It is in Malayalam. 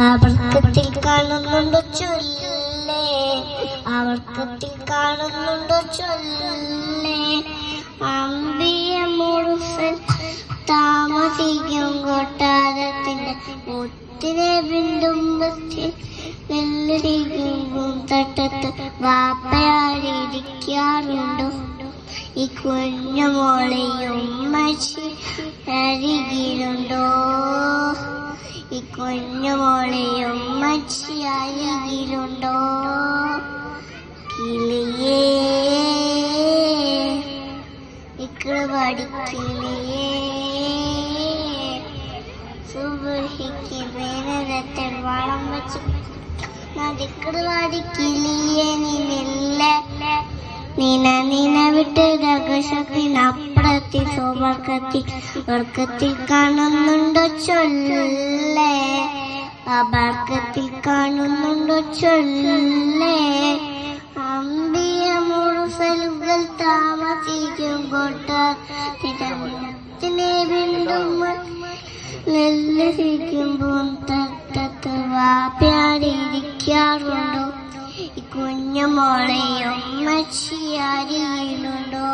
അവർക്കത്തിൽ കാണുന്നുണ്ടോ ചൊല്ലേ? അവർക്കത്തിൽ കാണുന്നുണ്ടോ ചൊല്ലേ? അമ്പിയ ഒത്തിരി ബിന്ദുമ്പത്തിൽ നെല്ലരിക്കും തട്ടത്ത് വാപ്പയാരിക്കാറുണ്ടോ ഈ കുഞ്ഞുമോളെയും മച്ചി അരികിലുണ്ടോ ഈ കുഞ്ഞുമോളെയും മച്ചി അരികിലുണ്ടോ കിളിയേ ഇക്കൾ പഠിക്കിളിയേ സുബഹിക്ക് വേനരത്തിൽ വളം വർക്കത്തിൽ കാണുന്നുണ്ടോ ചൊല്ലേ അപർഗത്തിൽ കാണുന്നുണ്ടോ ചൊല്ലേ അമ്പിയ മുഴുസലുകൾ താമസിക്കും കൊട്ടത്തിനെ വീണ്ടും നെല്ലിരിക്കുമ്പോൾ തട്ടത്ത് വാപ്യാരിക്കാറുണ്ടോ ഈ കുഞ്ഞുമോളെയും മച്ചിയാരിയിലുണ്ടോ